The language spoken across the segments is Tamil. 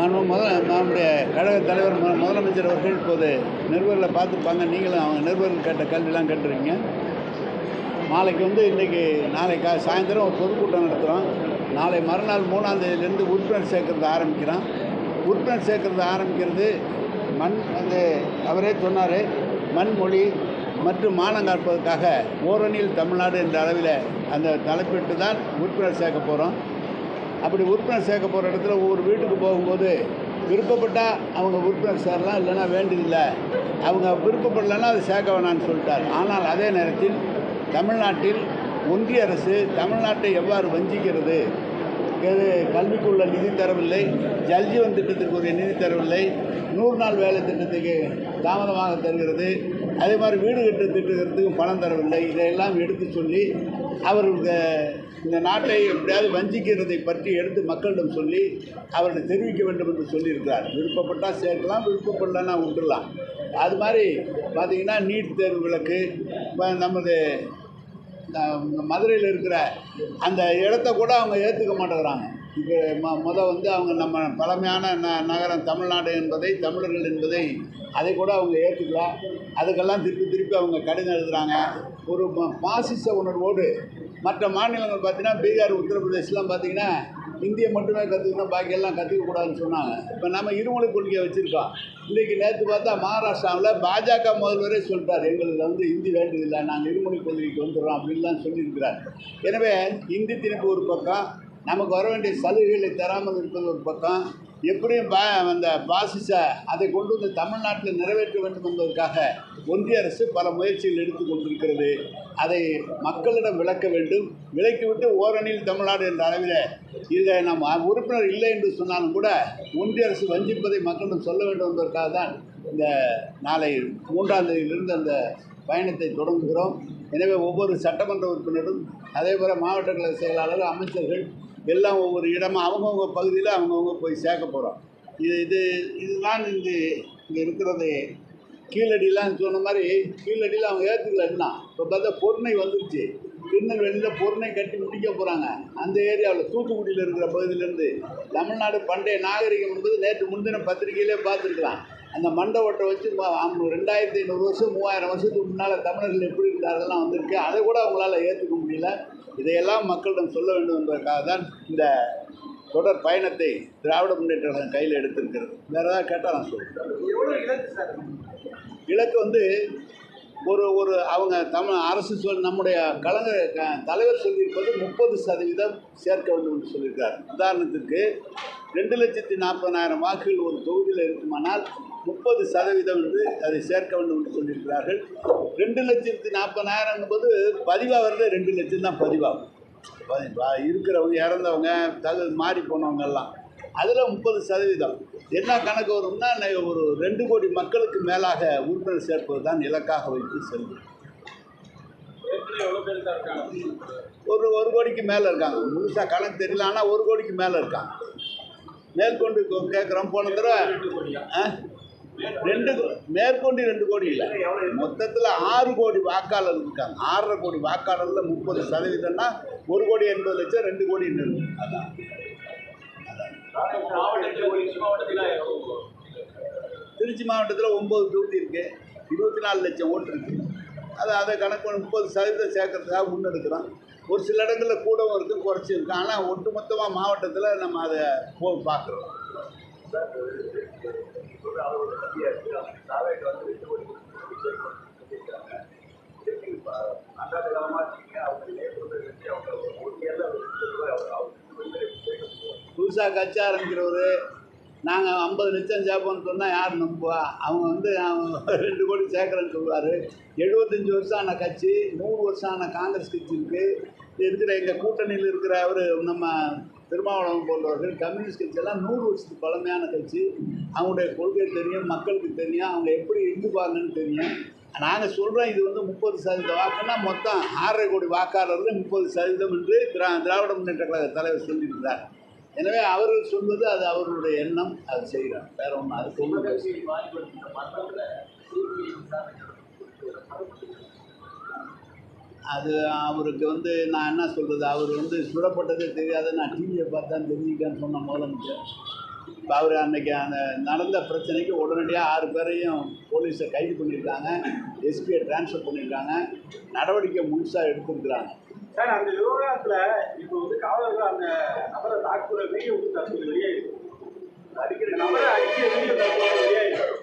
நான் முதல் நம்முடைய கழக தலைவர் மு- முதலமைச்சர் அவர்கள் இப்போது நிருபர்களை பார்த்துருப்பாங்க. நீங்களும் அவங்க நிருபர்கள் கேட்ட கல்வியெலாம் கேட்டுருக்கீங்க. நாளைக்கு வந்து இன்றைக்கி நாளைக்கு சாயந்தரம் ஒரு பொதுக்கூட்டம் நடத்துகிறோம் நாளை மறுநாள் மூணாம் தேதியிலேருந்து உறுப்பினர் சேர்க்கறது ஆரம்பிக்கிறோம். உறுப்பினர் சேர்க்கறது ஆரம்பிக்கிறது மண் வந்து அவரே சொன்னார். மண்மொழி மற்றும் மானம் காப்பதற்காக ஓரணியில் தமிழ்நாடு என்ற அளவில் அந்த தலைப்பிட்டு தான் உறுப்பினர் சேர்க்க போகிறோம் அப்படி உறுப்பினர் சேர்க்க போகிற இடத்துல ஒவ்வொரு வீட்டுக்கு போகும்போது விருப்பப்பட்டால் அவங்க உறுப்பினர் சேரலாம் இல்லைன்னா வேண்டியதில்லை. அவங்க விருப்பப்படலைன்னா அது சேர்க்க வேணாம்னு சொல்லிட்டார். ஆனால் அதே நேரத்தில் தமிழ்நாட்டில் ஒன்றிய அரசு தமிழ்நாட்டை எவ்வாறு வஞ்சிக்கிறது? இது கல்விக்குள்ள நிதி தரவில்லை ஜல்ஜீவன் திட்டத்திற்கு உரிய நிதி தரவில்லை நூறு நாள் வேலை திட்டத்துக்கு தாமதமாக தருகிறது அதே மாதிரி வீடு கட்டு திட்டத்துக்கும் பணம் தரவில்லை இதையெல்லாம் எடுத்து சொல்லி அவர்களுக்கு இந்த நாட்டை எப்படியாவது வஞ்சிக்கிறதை பற்றி எடுத்து மக்களிடம் சொல்லி அவர்களை தெரிவிக்க வேண்டும் என்று சொல்லியிருக்கிறார். விருப்பப்பட்டால் சேர்க்கலாம் விருப்பப்படலன்னா விட்டுடலாம் அது மாதிரி பார்த்திங்கன்னா நீட் தேர்வு விளக்கு இப்போ நமது மதுரையில் இருக்கிற அந்த இடத்த கூட அவங்க ஏற்றுக்க மாட்டேங்கிறாங்க. இப்போ ம முத வந்து அவங்க நம்ம பழமையான ந நகரம் தமிழ்நாடு என்பதை தமிழர்கள் என்பதை அதை கூட அவங்க ஏற்றுக்கல அதுக்கெல்லாம் திருப்பி திருப்பி அவங்க கடிதம் எழுதுகிறாங்க ஒரு பாசிச உணர்வோடு மற்ற மாநிலங்கள் பார்த்தீங்கன்னா பீகார் உத்தரப்பிரதேஷ்லாம் பார்த்தீங்கன்னா இந்தியை மட்டுமே கற்றுக்கணும் பாக்கியெல்லாம் கற்றுக்கக்கூடாதுன்னு சொன்னாங்க. இப்போ நம்ம இருமொழி கொள்கையை வச்சுருக்கோம். இன்றைக்கி நேற்று பார்த்தா மகாராஷ்டிராவில் பாஜக முதல்வரே சொல்லிட்டார் எங்களுக்கு வந்து ஹிந்தி வேண்டியதில்லை நாங்கள் இருமொழி கொள்கைக்கு வந்துடுறோம் அப்படின்லாம் சொல்லியிருக்கிறார். எனவே இந்தி திணிப்பு ஒரு பக்கம் நமக்கு வர வேண்டிய சலுகைகளை தராமல் இருப்பது ஒரு பக்கம். எப்படியும் பா அந்த பாசிச அதை கொண்டு வந்து தமிழ்நாட்டில் நிறைவேற்ற வேண்டும் என்பதற்காக ஒன்றிய அரசு பல முயற்சிகள் எடுத்து கொண்டிருக்கிறது. அதை மக்களிடம் விளக்க வேண்டும். விலக்கிவிட்டு ஓரணியில் தமிழ்நாடு என்ற அளவில் இதை நாம் உறுப்பினர் இல்லை என்று சொன்னாலும் கூட ஒன்றிய அரசு வஞ்சிப்பதை மக்களிடம் சொல்ல வேண்டும் என்பதற்காக தான் இந்த நாளை மூன்றாம் தேதியிலிருந்து அந்த பயணத்தை தொடங்குகிறோம். எனவே ஒவ்வொரு சட்டமன்ற உறுப்பினரும் அதேபோல் மாவட்டங்களை மாவட்ட செயலாளர் அமைச்சர்கள் எல்லாம் ஒவ்வொரு இடமா அவங்கவுங்க பகுதியில் அவங்கவுங்க போய் சேர்க்க போகிறோம் இது இது இதுதான் இந்த இங்கே இருக்கிறது. கீழடிலாம் சொன்ன மாதிரி கீழடியில் அவங்க ஏற்றுக்கலன்னா இப்போ பார்த்தா பொருணை வந்துருச்சு. திருநெல்வேலியில் பொருணை கட்டி முடிக்க போகிறாங்க அந்த ஏரியாவில் தூத்துக்குடியில் இருக்கிற பகுதியிலேருந்து தமிழ்நாடு பண்டைய நாகரிகம் என்பது நேற்று முன்தின பத்திரிகையிலே பார்த்துருக்கலாம். அந்த மண்டை வச்சு ரெண்டாயிரத்தி ஐநூறு வருஷம் மூவாயிரம் வருஷத்துக்கு முன்னால் தமிழர்கள் எப்படி இருந்தார்கள்லாம் வந்திருக்கு. அதை கூட அவங்களால ஏற்றுக்க முடியல. இதையெல்லாம் மக்களிடம் சொல்ல வேண்டும் என்பதற்காக தான் இந்த தொடர் பயணத்தை திராவிட முன்னேற்ற கழகம் கையில் எடுத்திருக்கிறது. வேறு ஏதாவது கேட்டால் நான் சொல்கிறேன் இலக்கு வந்து ஒரு ஒரு அவங்க தமிழ் அரசு சொல் நம்முடைய கலைஞர் க- தலைவர் சொல்லியிருப்பது முப்பது சதவீதம் சேர்க்க வேண்டும் என்று சொல்லியிருக்கார். உதாரணத்துக்கு ரெண்டு லட்சத்தி நாற்பதாயிரம் வாக்குகள் ஒரு தொகுதியில் இருக்குமானால் முப்பது சதவீதம் என்று அதை சேர்க்க வேண்டும் என்று சொல்லியிருக்கிறார்கள். ரெண்டு லட்சத்தி நாற்பதாயிரம் என்பது பதிவாகிறது ரெண்டு லட்சம் தான் பதிவாகும். இருக்கிறவங்க இறந்தவங்க தகு மாறி போனவங்க எல்லாம் அதில் முப்பது சதவீதம். என்ன கணக்கு வரும்னா ஒரு ரெண்டு கோடி மக்களுக்கு மேலாக உறுப்பினர் சேர்ப்பது தான் இலக்காக வைத்து செல்வது. ஒரு ஒரு கோடிக்கு மேலே இருக்காங்க. முழுசாக கணக்கு தெரியல ஆனால் ஒரு கோடிக்கு மேலே இருக்காங்க. மேற்கொண்டு கேட்குறோம் போன தடவை ஆ? ரெண்டு கோ- மேற்கொண்டு ரெண்டு கோடி இல்லை. மொத்தத்தில் ஆறு கோடி வாக்காளர் இருக்காங்க. ஆறரை கோடி வாக்காளரில் முப்பது சதவீதம்னா ஒரு கோடி எண்பது லட்சம் ரெண்டு கோடி நின்று அதான். திருச்சி மாவட்டத்தில் ஒம்பது தொகுதி இருக்குது இருபத்தி நாலு லட்சம் ஓட்டு இருக்குது அது அதை கணக்கு முப்பது சதவீதம் சேர்க்கறதுக்காக முன்னெடுக்கிறோம். ஒரு சில இடங்களில் கூடவும் இருக்குது குறைச்சி இருக்குது ஆனால் ஒட்டுமொத்தமாக மாவட்டத்தில் நம்ம அதை போ பார்க்குறோம். புதுசாக கட்சி ஆரம்பிக்கிறவர் நாங்கள் ஐம்பது லட்சம் சேர்ப்போம்னு சொன்னால் யார் நம்புவா? அவங்க வந்து அவங்க ரெண்டு கோடி சேர்க்குறேன்னு சொல்லுவார். எழுபத்தஞ்சி வருஷம் ஆன கட்சி நூறு வருஷம் ஆன காங்கிரஸ் கட்சி இருக்குது இருக்கிற எங்கள் கூட்டணியில் இருக்கிற அவர் நம்ம திருமாவளவன் போன்றவர்கள் கம்யூனிஸ்ட் கட்சியெல்லாம் நூறு வருஷத்துக்கு பழமையான கட்சி. அவங்களுடைய கொள்கை தெரியும் மக்களுக்கு தெரியும் அவங்க எப்படி இருந்துப்பாங்கன்னு தெரியும். நாங்கள் சொல்கிறோம் இது வந்து முப்பது சதவீத வாக்குன்னா மொத்தம் ஆறரை கோடி வாக்காளர்கள் முப்பது சதவீதம் என்று திரா திராவிட முன்னேற்ற கழக தலைவர் சொல்லியிருக்கிறார். எனவே அவர்கள் சொல்வது அது அவர்களுடைய எண்ணம் அது செய்கிறார். வேற ஒன்றும் அது சொல்லுங்கள் அது அவருக்கு வந்து நான் என்ன சொல்கிறது அவர் வந்து சுடப்பட்டதே தெரியாத நான் டிவியை பார்த்தா தெரிஞ்சுக்கன்னு சொன்ன முதலமைச்சர். இப்போ அவர் அன்னைக்கு அந்த நடந்த பிரச்சனைக்கு உடனடியாக ஆறு பேரையும் போலீஸை கைது பண்ணியிருக்காங்க. எஸ்பியை ட்ரான்ஸ்ஃபர் பண்ணியிருக்காங்க. நடவடிக்கை முழுசாக எடுத்திருக்கிறாங்க. சார் அந்த விவகாரத்துல இப்போ வந்து காவலர்கள் அந்த நபரை தாக்குற வீடியோ தற்போது வெளியாயிருக்கு அடிக்கிற நபரை அடிக்கிற வீடியோ தற்போது வெளியாயிருக்கு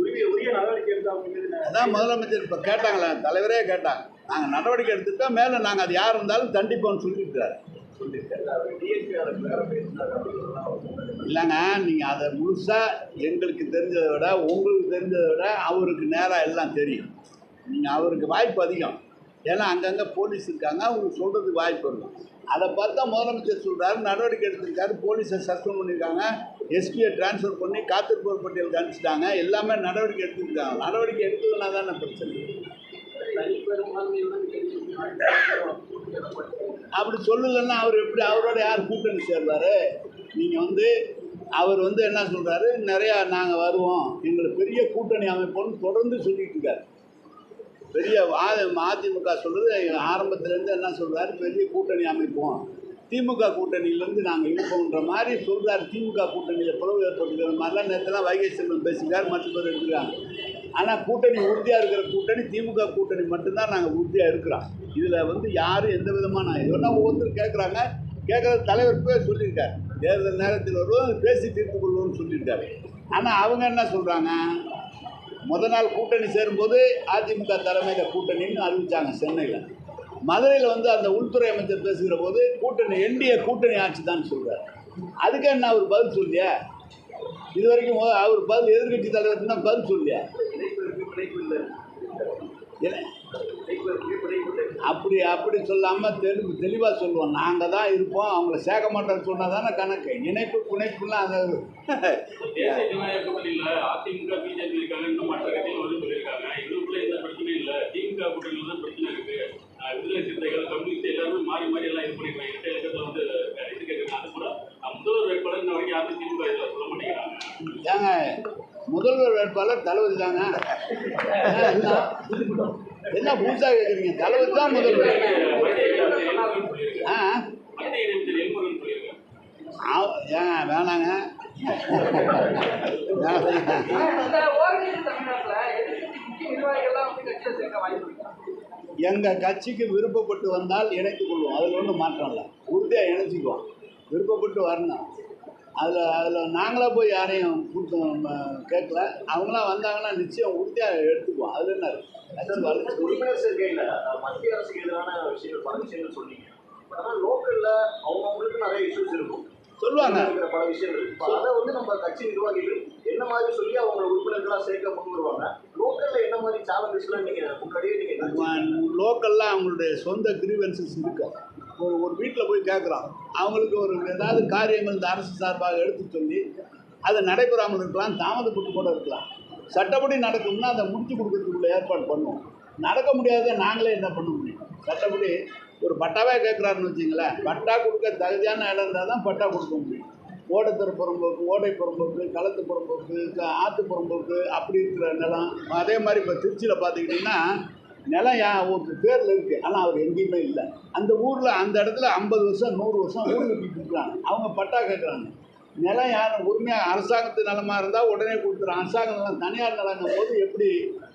உரிய உரிய நடவடிக்கை எடுத்தா அப்படிங்கிறது அதான் முதலமைச்சர் இப்போ கேட்டாங்களே தலைவரே கேட்டாங்க. நாங்கள் நடவடிக்கை எடுத்துட்டா மேலே நாங்கள் அது யார் இருந்தாலும் தண்டிப்போம்னு சொல்லியிருக்கிறாரு. இல்லைங்க நீங்கள் அதை முழுசாக எங்களுக்கு தெரிஞ்சதை விட உங்களுக்கு தெரிஞ்சதை விட அவருக்கு நேராக எல்லாம் தெரியும். நீங்கள் அவருக்கு வாய்ப்பு அதிகம். ஏன்னா அங்கங்கே போலீஸ் இருக்காங்க அவங்களுக்கு சொல்கிறதுக்கு வாய்ப்பு இருக்கும். அதை பார்த்தா முதலமைச்சர் சொல்கிறாரு நடவடிக்கை எடுத்திருக்காரு போலீஸை சஸ்பெண்ட் பண்ணியிருக்காங்க எஸ்பியை ட்ரான்ஸ்ஃபர் பண்ணி காத்திருப்போர் பட்டியலுக்கு அனுப்பிச்சிட்டாங்க எல்லாமே நடவடிக்கை எடுத்துருக்காங்க. நடவடிக்கை எடுத்ததுனா தானே பிரச்சனை. அப்படி சொல்லலைன்னா அவர் எப்படி அவரோட யார் கூட்டணி சேர்வாரு? நீங்கள் வந்து அவர் வந்து என்ன சொல்கிறாரு நிறையா நாங்கள் வருவோம். எங்களுக்கு பெரிய கூட்டணி அமைப்போம்னு தொடர்ந்து சொல்லிட்டு இருக்காரு. பெரிய அதிமுக சொல்கிறது ஆரம்பத்துலேருந்து என்ன சொல்கிறாரு பெரிய கூட்டணி அமைப்போம். திமுக கூட்டணியிலேருந்து நாங்கள் இருப்போன்ற மாதிரி சொல்கிறார் திமுக கூட்டணியில் பிளவு ஏற்பட்டுக்கிற மாதிரிலாம் நேற்றுலாம் வைகை செல்வன் பேசிக்கார் மற்ற பேர் இருக்கிறாங்க ஆனால் கூட்டணி உறுதியாக இருக்கிற கூட்டணி திமுக கூட்டணி மட்டும்தான் நாங்கள் உறுதியாக இருக்கிறோம். இதில் வந்து யாரும் எந்த விதமான இதெல்லாம் ஒவ்வொருத்தரும் கேட்குறாங்க கேட்குற தலைவர் பேர் சொல்லியிருக்காரு. தேர்தல் நேரத்தில் வருவோம் பேசி தீர்த்து கொள்வோம்னு சொல்லியிருக்காரு. ஆனால் அவங்க என்ன சொல்கிறாங்க முத நாள் கூட்டணி சேரும்போது அதிமுக தலைமையில் கூட்டணின்னு அறிவித்தாங்க சென்னையில். மதுரையில் வந்து அந்த உள்துறை அமைச்சர் பேசுகிற போது கூட்டணி என்டிஏ கூட்டணி ஆட்சி தான் சொல்கிறார் அதுக்கு என்ன அவர் பதில் சொல்லியா? இது வரைக்கும் அவர் பதில் எதிர்கட்சி தலைவர் தான் பதில் சொல்லியா? அப்படி அப்படி சொல்லாமல் தெளி தெளிவாக சொல்லுவோம். நாங்கள் தான் இருப்போம். அவங்கள சேர்க்க மாட்டோம்னு சொன்னால் தானே கணக்கு. இணைப்பு புனைப்புலாம் கூட்டணியில அதிமுக பிஜேபி இருக்காங்க. இன்னும் மற்ற கட்சிகள் வந்து சொல்லியிருக்காங்க. இவங்களுக்குள்ள எந்த பிரச்சனையும் இல்ல. திமுக கூட்டணியில தான் பிரச்சனை இருக்கு. அஹ் விடுதலை சிறுத்தைகள் கம்யூனிஸ்ட் எல்லாருமே மாறி மாறி எல்லாம் இது பண்ணிருக்காங்க இரட்டை இலக்கத்துல வந்து அஹ் இது கேட்கறாங்க? அது கூட முதல்வர் வேட்பாளர் வரைக்கும் யாரும் திமுக இதுல சொல்ல மாட்டேங்கிறாங்க. ஏங்க முதல்வர் வேட்பாளர் தளபதி தாங்க என்ன புதுசாக கேட்குறீங்க தளபதி தான் முதல்வர். ஆ? வேணாங்க. எங்கள் கட்சிக்கு விருப்பப்பட்டு வந்தால் இணைத்துக் கொள்வோம். அதில் ஒன்றும் மாற்றம் இல்லை. உறுதியாக இணைச்சிக்குவோம். விருப்பப்பட்டு வரணும். அதில் அதில் நாங்களாக போய் யாரையும் கூட்டு ம- கேட்கல. அவங்களாம் வந்தாங்கன்னா நிச்சயம் உறுதியாக எடுத்துக்குவோம். அதில் என்ன உறுப்பினர் சேர்க்கையில மத்திய அரசுக்கு எதிரான விஷயங்கள் பல விஷயங்கள் சொன்னீங்க. ஆனா லோக்கல்ல அவங்கவுங்களுக்கு நிறைய இஷ்யூஸ் இருக்கும். சொல்லுவாங்க. இருக்கிற பல விஷயங்கள். இப்ப அதை வந்து நம்ம கட்சி நிர்வாகிகள் என்ன மாதிரி சொல்லி அவங்க உறுப்பினர்களா சேர்க்க முன் வருவாங்க? லோக்கல்ல என்ன மாதிரி சேலஞ்சஸ்லாம் நீங்க முன்னாடியே நீங்க என்ன லோக்கலில் அவங்களுடைய சொந்த கிரீவன்சஸ் இருக்கு. ஒரு ஒரு வீட்டில் போய் கேட்குறோம் அவங்களுக்கு ஒரு ஏதாவது காரியங்கள் இந்த அரசு சார்பாக எடுத்து சொல்லி அது நடைபெறாமல் இருக்கலாம் தாமதப்பட்டு கூட இருக்கலாம். சட்டப்படி நடக்கும்னா அதை முடிச்சு கொடுக்கறதுக்குள்ள ஏற்பாடு பண்ணுவோம். நடக்க முடியாத நாங்களே என்ன பண்ண முடியும்? சட்டப்படி ஒரு பட்டாவே கேட்குறாருன்னு வச்சிங்களேன். பட்டா கொடுக்க தகுதியான இடம் இருந்தால் தான் பட்டா கொடுக்க முடியும். ஓடத்தர் புறம்போக்கு ஓடை புறம்போக்கு களத்து புறம்போக்கு ஆற்று புறம்போக்கு அப்படி இருக்கிற நிலம். அதே மாதிரி இப்போ திருச்சியில் பார்த்துக்கிட்டிங்கன்னா நிலம் யா ஒரு பேரில் இருக்குது ஆனால் அவர் எங்கேயுமே இல்லை. அந்த ஊரில் அந்த இடத்துல ஐம்பது வருஷம் நூறு வருஷம் ஊர் கட்டிட்டு இருக்கிறாங்க அவங்க பட்டா கேட்குறாங்க நிலம் யார்? உரிமையாக அரசாங்கத்து நிலமாக இருந்தால் உடனே கொடுத்துரும். அரசாங்க நிலம் தனியார் நிலங்கும் போது எப்படி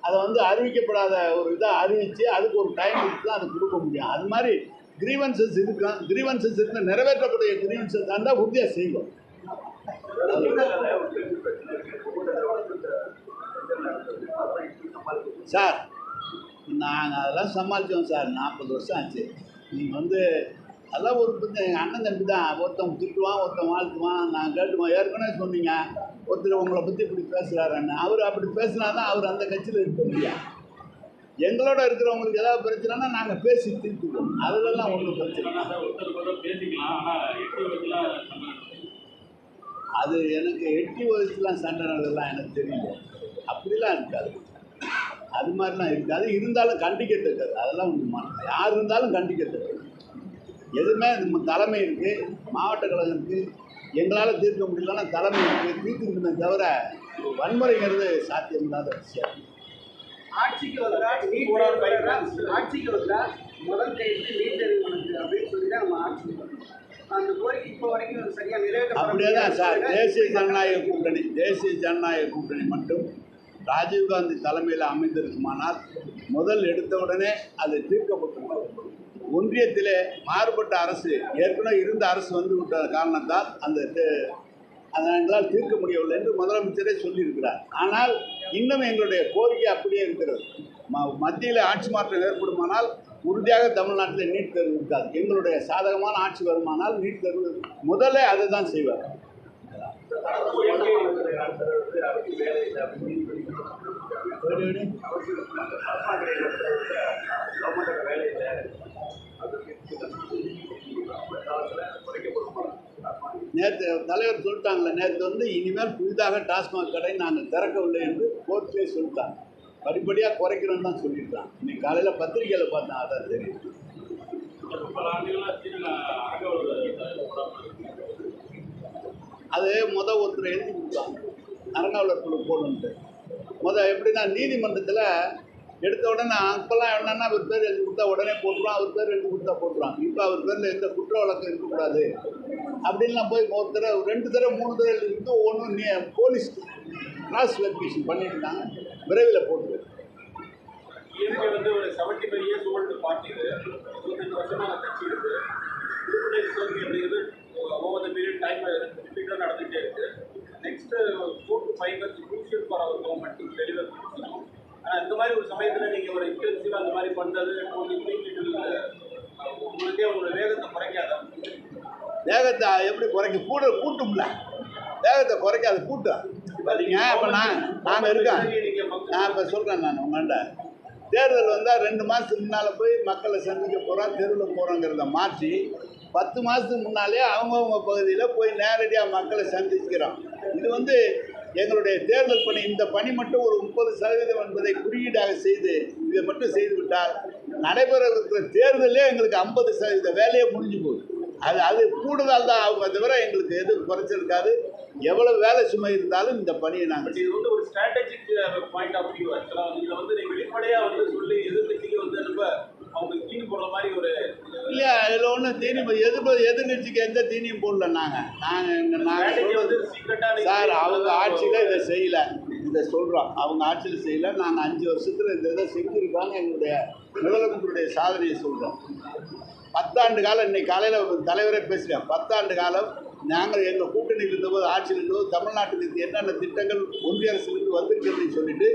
அதை வந்து அறிவிக்கப்படாத ஒரு இதாக அறிவித்து அதுக்கு ஒரு டைம் கொடுத்து தான் அதை கொடுக்க முடியும். அது மாதிரி கிரீவன்சஸ் இருக்கும் கிரீவன்சஸ் இருந்தால் நிறைவேற்றக்கூடிய கிரீவன்சஸ் இருந்தால் உறுதியாக செய்வோம். சார் நாங்கள் அதெல்லாம் சமாளித்தோம் சார். நாற்பது வருஷம் ஆச்சு. நீங்கள் வந்து அதெல்லாம் ஒரு எங்கள் அண்ணன் தம்பி தான். ஒருத்தன் திட்டுவான் ஒருத்தன் வாழ்த்துவான். நான் கேட்டுவோம் ஏற்கனவே சொன்னீங்க. ஒருத்தர் உங்களை பற்றி இப்படி பேசுகிறாருன்னு அவர் அப்படி பேசினா தான் அவர் அந்த கட்சியில் இருக்க முடியும். எங்களோட இருக்கிறவங்களுக்கு ஏதாவது பிரச்சனைனா நாங்கள் பேசி தீர்த்துக்குவோம். அதுலலாம் ஒன்றும் பிரச்சனை அது எனக்கு எட்டி வயசுலாம் சண்டை நடக்கலாம் எனக்கு தெரியல. அப்படிலாம் இருக்காது. அது மாதிரிலாம் இருக்காது. இருந்தாலும் கண்டிக்கத்தக்கது. அதெல்லாம் ஒன்று யார் இருந்தாலும் கண்டிக்கத்தக்கது. எதுவுமே நம்ம தலைமை இருக்குது மாவட்ட கழகம் இருக்குது எங்களால் தீர்க்க முடியலன்னா தலைமை இருக்குது தீர்த்துக்கணுமே தவிர வன்முறைங்கிறது சாத்தியமில்லாத விஷயம். ஆட்சிக்கு வந்தா நீட் தேர்வு ஆட்சிக்கு வந்தா முதல் கைது நீட் தேர்வு உனக்கு அப்படின்னு சொல்லி தான் நம்ம ஆட்சி அந்த கோரிக்கை இப்போ வரைக்கும் சரியா நிறைவேற்ற அப்படியே தான் சார். தேசிய ஜனநாயக கூட்டணி தேசிய ஜனநாயக கூட்டணி மட்டும் ராஜீவ்காந்தி தலைமையில் அமைந்திருக்குமானால் முதல் எடுத்தவுடனே அது தீர்க்கப்பட்டுள்ளது ஒன்றியத்திலே மாறுபட்ட அரசு ஏற்கனவே இருந்த அரசு வந்து விட்ட காரணத்தால் அந்த அதை எங்களால் தீர்க்க முடியவில்லை என்று முதலமைச்சரே சொல்லியிருக்கிறார். ஆனால் இன்னும் எங்களுடைய கோரிக்கை அப்படியே இருக்கிறது. ம மத்தியில் ஆட்சி மாற்றம் ஏற்படுமானால் உறுதியாக தமிழ்நாட்டில் நீட் தேர்வு இருக்காது. எங்களுடைய சாதகமான ஆட்சி வருமானால் நீட் தேர்வு முதல்ல அதை தான் செய்வார். நேற்று தலைவர் சொல்லிட்டாங்களே நேற்று வந்து இனிமேல் புதிதாக டாஸ்மாக் கடை நாங்கள் திறக்கவில்லை என்று கோர்ட்லேயே சொல்லிட்டாங்க. படிப்படியாக குறைக்கிறோன்னு தான் சொல்லியிருக்காங்க. இன்னைக்கு காலையில் பத்திரிக்கையில் பார்த்தேன் அதான் தெரியும் அது முத ஒருத்தர் எழுதி கொடுத்தாங்க. அறங்காவலர் குழு போடணுன்ட்டு முத எப்படின்னா நீதிமன்றத்தில் எடுத்த உடனே அப்போல்லாம் என்னன்னா அவர் பேர் எழுதி கொடுத்தா உடனே போட்டுருவான் அவர் பேர் எழுதி கொடுத்தா போட்டுருவான். இப்போ அவர் பேரில் எந்த குற்ற வழக்கம் இருக்கக்கூடாது. அப்படின்லாம் போய் ஒரு தடவை ரெண்டு தடவை மூணு தடவை எழுதி கொடுத்து ஒன்றும் நீ போலீஸ் கிராஸ் வெரிஃபிகேஷன் பண்ணியிருந்தாங்க விரைவில் போட்டு இயற்கை வந்து ஒரு seventy five years old party இது இருபத்தஞ்சு வருஷமாக கட்சி இருக்குது உறுப்பினர் அப்படிங்கிறது ஓவர் த பீரியட் டைம் ரிப்பீட்டாக நடந்துகிட்டே இருக்கு. Next four to five years crucial for our government deliver பண்ணணும் ஆனால் இந்த மாதிரி ஒரு சமயத்தில் நீங்கள் ஒரு இன்டென்சிவாக அந்த மாதிரி பண்ணுறது உங்களுக்கே உங்களோட வேகத்தை குறைக்காதா? வேகத்தை எப்படி குறைக்க? கூட கூட்டும்ல. வேகத்தை குறைக்காது கூட்டம் பார்த்தீங்க இப்போ நான் நான் இருக்கேன் நான் இப்போ சொல்கிறேன் நான் உங்கள்கிட்ட தேர்தல் வந்தால் ரெண்டு மாதத்துக்கு முன்னால் போய் மக்களை சந்திக்க போகிறோம் தெருவில் போகிறோங்கிறத மாற்றி பத்து மாதத்துக்கு முன்னாலே அவங்கவுங்க பகுதியில் போய் நேரடியாக மக்களை சந்திக்கிறோம் இது வந்து எங்களுடைய தேர்தல் பணி இந்த பணி மட்டும் ஒரு முப்பது சதவீதம் என்பதை குறியீடாக செய்து இதை மட்டும் செய்து விட்டால் நடைபெற இருக்கிற தேர்தலே எங்களுக்கு ஐம்பது சதவீத வேலையே முடிஞ்சு போகுது. அது அது கூடுதல் தான் அவங்க தவிர எங்களுக்கு எதுவும் குறைச்சிருக்காது எவ்வளவு வேலை சுமை இருந்தாலும் இந்த பணியை நாங்கள் இது வந்து ஒரு ஸ்ட்ராட்டஜிக் பாயிண்ட் ஆஃப் வியூ ஆக்சுவலாக வந்து வந்து நீங்கள் வெளிப்படையாக வந்து சொல்லி எதிர்கட்சிக்கு வந்து ரொம்ப அவங்களுக்கு தீனி போடுற மாதிரி ஒரு இல்லையா இதில் ஒன்றும் தீனி எதிர்ப்பு எதிர்கட்சிக்கு எந்த தீனியும் போடல நாங்கள் நாங்கள் நாங்கள் வந்து சார் அவங்க ஆட்சியில் இதை செய்யலை. இதை சொல்கிறோம் அவங்க ஆட்சியில் செய்யலை. நாங்கள் அஞ்சு வருஷத்தில் இந்த இதை செஞ்சுருக்காங்க எங்களுடைய முதலமைச்சருடைய சாதனையை சொல்கிறோம் பத்தாண்டு காலம் இன்னைக்கு காலையில் தலைவரே பேசுகிறேன் பத்தாண்டு காலம் நாங்கள் எங்கள் கூட்டணியில் இருந்தபோது ஆட்சியில் இருந்தபோது தமிழ்நாட்டுக்கு என்னென்ன திட்டங்கள் ஒன்றிய அரசுலேருந்து வந்திருக்குன்னு சொல்லிட்டு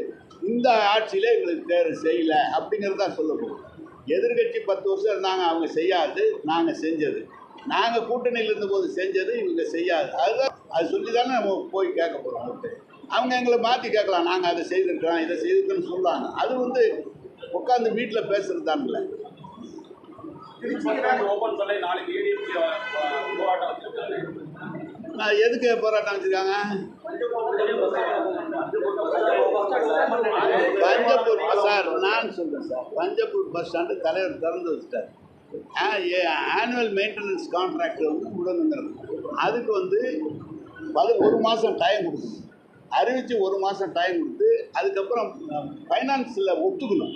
இந்த ஆட்சியில் எங்களுக்கு தேர்வு செய்யலை அப்படிங்கிறது தான் சொல்ல போகிறோம் எதிர்கட்சி பத்து வருஷம் இருந்தாங்க அவங்க செய்யாது நாங்கள் செஞ்சது. நாங்கள் கூட்டணியில் இருந்தபோது செஞ்சது இவங்க செய்யாது. அதுதான் அது சொல்லி தானே நம்ம போய் கேட்க போகிறோம் அவர்கிட்ட. அவங்க எங்களை மாற்றி கேட்கலாம் நாங்கள் அதை செய்திருக்கிறோம் இதை செய்திருக்கோன்னு சொல்லுவாங்க அது வந்து உட்காந்து வீட்டில் பேசுறது தான்ல நான் எதுக்கு போராட்டம் வச்சுருக்காங்க? பஞ்சப்பூர் சொல்கிறேன் சார். பஞ்சப்பூர் பஸ் ஸ்டாண்டு தலைவர் திறந்து வச்சுட்டார். ஆனுவல் மெயின்டெனன்ஸ் கான்ட்ராக்ட் வந்து முடங்குங்கிறது. அதுக்கு வந்து பது ஒரு மாதம் டைம் கொடுக்கணும் அறிவித்து ஒரு மாதம் டைம் கொடுத்து அதுக்கப்புறம் ஃபைனான்ஸில் ஒத்துக்கணும்.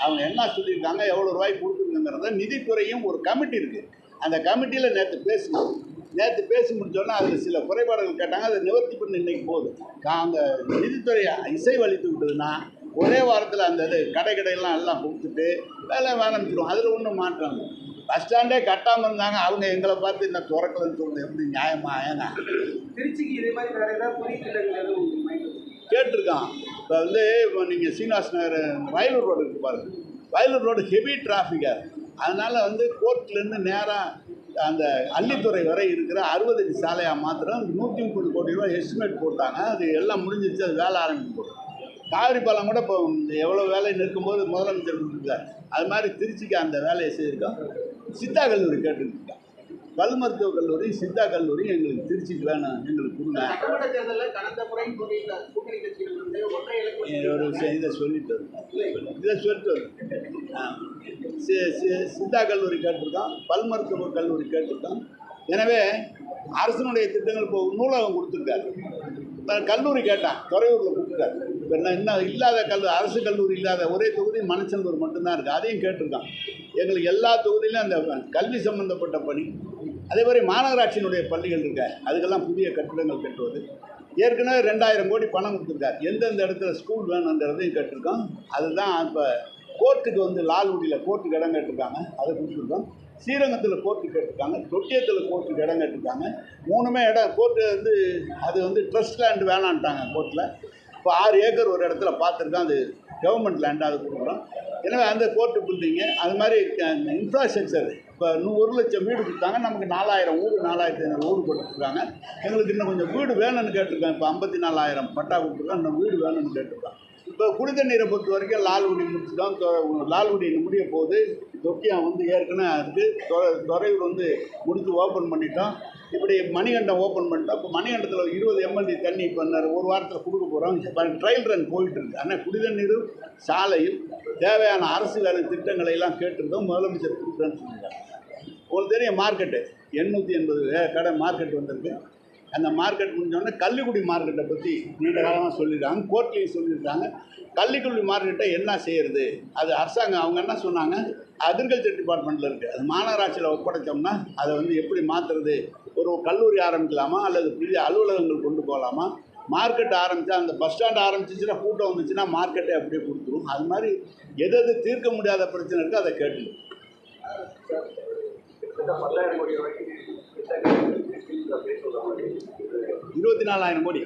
அவங்க என்ன சொல்லியிருக்காங்க எவ்வளோ ரூபாய் கொடுத்துருங்கிறத நிதித்துறையும் ஒரு கமிட்டி இருக்குது அந்த கமிட்டியில் நேற்று பேசணும் நேற்று பேசி முடிச்சோன்னா அதில் சில குறைபாடுகள் கேட்டாங்க. அதை நிவர்த்தி பண்ணி இன்னைக்கு போகுது. கா- அந்த நிதித்துறை இசை அளித்து விட்டதுன்னா ஒரே வாரத்தில் அந்த இது கடை கடையெல்லாம் எல்லாம் கொடுத்துட்டு வேலை ஆரம்பிச்சிடும் அதில் ஒன்றும் மாற்றம் பஸ் ஸ்டாண்டே கட்டாமல் இருந்தாங்க. அவங்க எங்களை பார்த்து இந்த திறக்கலன்னு சொல்றது எப்படி நியாயமா ஏங்க? திருச்சிக்கு இதே மாதிரி வேற ஏதாவது கேட்டிருக்கான். இப்போ வந்து இப்போ நீங்கள் சீனிவாஸ் நகர் வயலூர் ரோடு இருக்கு பாருங்க. வயலூர் ரோடு ஹெவி டிராஃபிக்காக அதனால் வந்து கோர்ட்லேருந்து நேராக அந்த அள்ளித்துறை வரை இருக்கிற அறுபது அடி சாலையாக மாத்திரம் நூற்றி முப்பது கோடி ரூபாய் எஸ்டிமேட் போட்டாங்க. அது எல்லாம் முடிஞ்சிருச்சு. அது வேலை ஆரம்பிச்சு போடும் காவிரி பாலம் கூட இப்போ எவ்வளோ வேலை நிற்கும்போது முதலமைச்சர் கொடுத்துருக்காரு அது மாதிரி திருச்சிக்கு அந்த வேலையை செய்திருக்கோம் சித்தா கல்லூரி கேட்டுருக்காங்க பல் மருத்துவக் கல்லூரி சித்தா கல்லூரி எங்களுக்கு திருச்சிக்கு வேணும் எங்களுக்கு கொடுங்க. ஒரு விஷயம் இதை சொல்லிட்டு. இதை சொல்லிட்டு சி- சித்தா கல்லூரி கேட்டிருக்கோம் பல் மருத்துவ கல்லூரி கேட்டிருக்கோம் எனவே அரசனுடைய திட்டங்கள் இப்போ நூலகம் கொடுத்துருக்காரு. கல்லூரி கேட்டான் துறையூரில் கொடுத்துருக்காரு. என்ன இன்னும் இல்லாத கல்லூ அரசு கல்லூரி இல்லாத ஒரே தொகுதி மணச்சந்தூர் மட்டும்தான் இருக்குது அதையும் கேட்டிருக்கான். எங்களுக்கு எல்லா தொகுதியிலும் அந்த கல்வி சம்மந்தப்பட்ட பணி. அதே மாதிரி மாநகராட்சியினுடைய பள்ளிகள் இருக்க. அதுக்கெல்லாம் புதிய கட்டிடங்கள் கட்டுவது. ஏற்கனவே ரெண்டாயிரம் கோடி பணம் கொடுத்துருக்காரு. எந்தெந்த இடத்துல ஸ்கூல் வேணுன்றதையும் கேட்டிருக்கோம். அதுதான் இப்போ கோர்ட்டுக்கு வந்து லால்குடியில் கோர்ட்டுக்கு இடம் கேட்டிருக்காங்க. அதை கொடுத்துருக்கோம். ஸ்ரீரங்கத்தில் கோர்ட்டு கேட்டிருக்காங்க. தொட்டியத்தில் கோர்ட்டுக்கு இடம் கேட்டிருக்காங்க. மூணுமே இடம் கோர்ட்டு வந்து அது வந்து ட்ரஸ்ட் லேண்ட் வேணான்ட்டாங்க கோர்ட்டில் இப்போ ஆறு ஏக்கர் ஒரு இடத்துல பார்த்துருக்கோம் அது கவர்மெண்ட் லேண்டாக அது கொடுக்குறோம் எனவே அந்த கோர்ட்டு பில்டிங்கு அது மாதிரி இன்ஃப்ராஸ்ட்ரக்சர் இப்போ இன்னும் ஒரு லட்சம் வீடு கொடுத்தாங்க நமக்கு நாலாயிரம் வீடு நாலாயிரத்தி ஐநூறு வீடு போட்டுருக்காங்க எங்களுக்கு இன்னும் கொஞ்சம் வீடு வேணும்னு கேட்டிருக்கோம் இப்போ ஐம்பத்தி நாலாயிரம் பட்டா கொடுத்துருக்கோம் இன்னும் வீடு வேணும்னு கேட்டிருக்கோம் இப்போ குடித நீரை பொறுத்த வரைக்கும் லால்குடி முடிச்சுட்டோம் தொ- லால்குடி முடிய போகுது. தொக்கியம் வந்து ஏற்கனவே இருக்குது துறையூர் வந்து முடித்து ஓப்பன் பண்ணிட்டோம். இப்படி மணிகண்டம் ஓப்பன் பண்ணிட்டோம். இப்போ மணிகண்டத்தில் இருபது எம்எல்டி தண்ணி இப்போ ஒரு வாரத்தில் கொடுக்க போகிறோம் ட்ரையல் ரன் போயிட்டு இருக்கு. ஆனால் குடித சாலையும் தேவையான அரசு வேலை திட்டங்களை எல்லாம் கேட்டிருந்தோம். முதலமைச்சர் கொடுக்குறேன்னு சொல்லியிருக்காங்க உங்களுக்கு தெரியும் மார்க்கெட்டு எண்ணூற்றி எண்பது கடை மார்க்கெட் வந்திருக்கு. அந்த மார்க்கெட் முடிஞ்சோடனே கள்ளிக்குடி மார்க்கெட்டை பற்றி நீண்ட காலமாக சொல்லியிருக்காங்க. கோர்ட்லேயும் சொல்லியிருக்காங்க. கள்ளிக்குடி மார்க்கெட்டை என்ன செய்யறது? அது அரசாங்கம் அவங்க என்ன சொன்னாங்க? அக்ரிகல்ச்சர் டிபார்ட்மெண்ட்டில் இருக்குது அது மாநகராட்சியில் ஒப்படைச்சோம்னா அதை வந்து எப்படி மாற்றுறது ஒரு கல்லூரி ஆரம்பிக்கலாமா? அல்லது பெரிய அலுவலகங்கள் கொண்டு போகலாமா? மார்க்கெட் ஆரம்பித்தா அந்த பஸ் ஸ்டாண்ட் ஆரம்பிச்சிச்சுன்னா கூட்டம் வந்துச்சுன்னா மார்க்கெட்டை அப்படியே கொடுத்துரும். அது மாதிரி எது எது தீர்க்க முடியாத பிரச்சனை இருக்கோ அதை கேட்டு இருபத்தி நாலாயிரம் கோடி.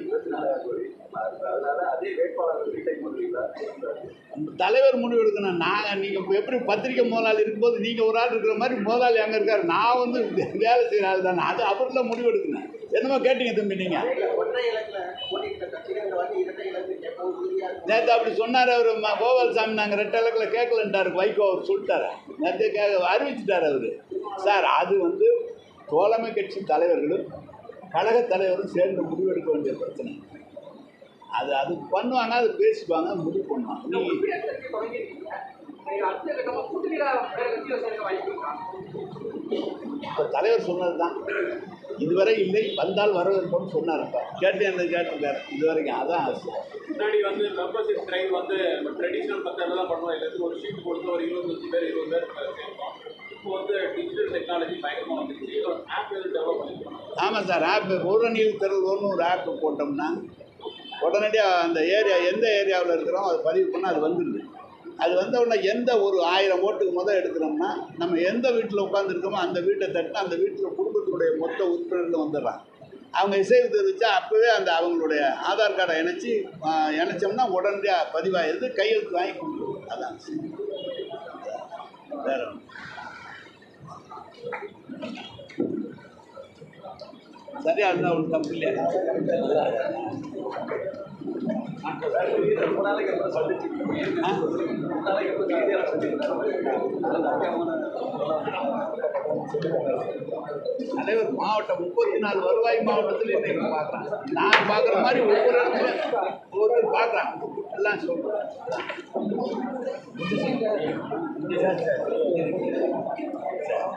தலைவர் முடிவு எடுக்கணும். நான் நீங்கள் இப்போ எப்படி பத்திரிக்கை முதலாளி இருக்கும்போது நீங்கள் ஒரு ஆள் இருக்கிற மாதிரி முதலாளி அங்கே இருக்கார். நான் வந்து வேலை செய்கிற ஆள் தானே. அது அவரில் முடிவு எடுக்கணும். என்னமோ கேட்டீங்க தம்பி நீங்கள் நேற்று அப்படி சொன்னார் அவர் கோபால்சாமி நாங்கள் ரெட்டை இலக்கில் கேட்கலன்ட்டார். வைகோ அவர் சொல்லிட்டார். நேற்று கே அறிவிச்சிட்டார் அவர். சார் அது வந்து தோழமை கட்சி தலைவர்களும் கழக தலைவரும் சேர்ந்து முடிவெடுக்க வேண்டிய பிரச்சனை. அது அது பண்ணுவாங்க அது பேசிக்குவாங்க முடிவு பண்ணுவாங்க. இப்போ தலைவர் சொன்னது தான் இதுவரை இல்லை வந்தால் வரவேற்போம்னு சொன்னார் கேட்டு என்ன கேட்டிருக்காரு. இது வரைக்கும் அதான் ஆசை. முன்னாடி வந்து மெம்பர்ஷிப் ட்ரைவ் வந்து ட்ரெடிஷ்னல் மெத்தட் தான் பண்ணுவோம் எல்லாத்துக்கும் ஒரு ஷீட் கொடுத்து ஒரு இருபத்தஞ்சு பேர் இருபது பேர் சேர்ப்போம் இப்போ வந்து டிஜிட்டல் டெக்னாலஜி பயங்கரமாக வந்துருச்சு. ஆமாம் சார் ஆப் ஒரு நீர் ஒரு ஆப் போட்டோம்னா உடனடியாக அந்த ஏரியா எந்த ஏரியாவில் இருக்கிறோம் அதை பதிவு பண்ணால் அது வந்துடுது. அது வந்த உடனே எந்த ஒரு ஆயிரம் ஓட்டுக்கு முதல் எடுக்கிறோம்னா நம்ம எந்த வீட்டில் உட்காந்துருக்கோமோ அந்த வீட்டை தட்டினா அந்த வீட்டில் குடும்பத்தினுடைய மொத்த உறுப்பினர்கள் வந்துடுறான் அவங்க இசைவு தெரிவித்தா அப்போவே அந்த அவங்களுடைய ஆதார் கார்டை இணைச்சி இணைச்சோம்னா உடனடியாக பதிவாயிருது கையெழுத்து வாங்கி கொண்டு அதான். வேற சரியா இருந்தால் ஒன்றும் தப்பு இல்லையா? தலைவர் மாவட்டம் முப்பத்தி நாலு வருவாய் மாவட்டத்தில் இன்னைக்கு பார்க்குறான் நான் பார்க்குற மாதிரி ஒவ்வொரு இடத்துல ஒவ்வொரு பார்க்குறான் எல்லாம் சொல்கிறேன்